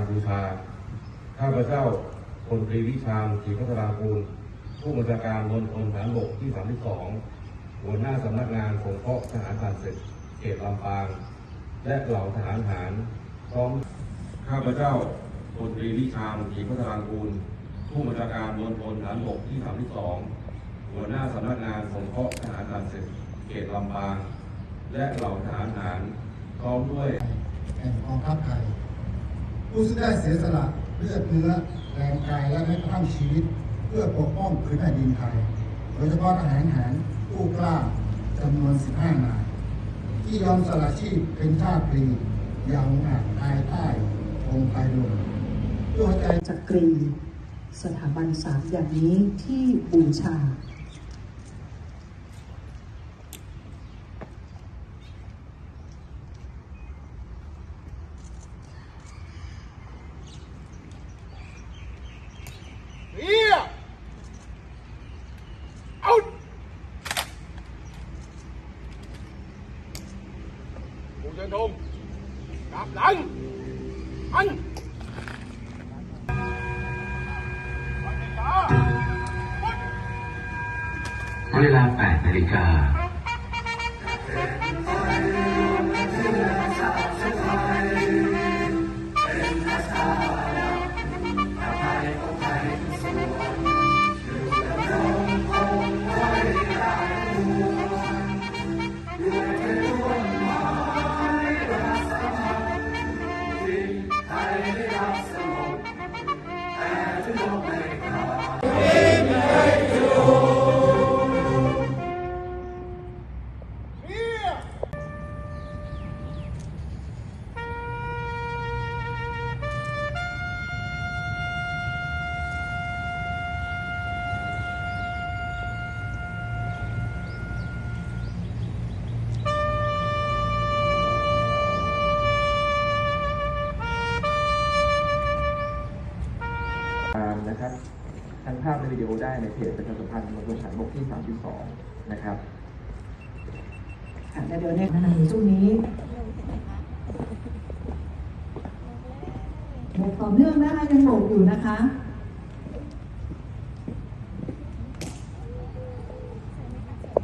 การบูชา ข้าพเจ้าพลตรีวิชาญศรีพัฒนากูล ผู้บัญชาการมณฑลฐานบกที่ 32 หัวหน้าสำนักงานสงเคราะห์ทหารผ่านศึกเขตลำปาง และเหล่าทหารหารพร้อมข้าพเจ้าพลตรีวิชาญศรีพัฒนากูล ผู้บัญชาการมณฑลฐานบกที่ 32 หัวหน้าสำนักงานสงเคราะห์ทหารผ่านศึกเขตลำปาง และเหล่าทหารหารพร้อมด้วยแห่งกองทัพไทย ผู้ซึ่งได้เสียสละเลือดเนื้อแรงกายและแม้กระทั่งชีวิต เพื่อปกป้องพื้นแผ่นดินไทย โดยเฉพาะทหารหารผู้กล้าจำนวน 15 นาย ที่ยอมสละชีพเป็นชาติพีอย่างอาจภายใต้องค์ไทยหลวงด้วยหัวใจจักรี สถาบันสามอย่างนี้ที่บูชา เฮียเอาปู เชิญธงกลับหลังอันวันเวลาพุทธเวลา8นาฬิกา ทั้งภาพและวิดีโอได้ในเพจประชาสัมพันธ์มณฑลฐานบกที่ 32 นะครับค่ะและเดี๋ยวในในช่วงนี้โบกต่อเนื่องนะคะยังโบกอยู่นะคะ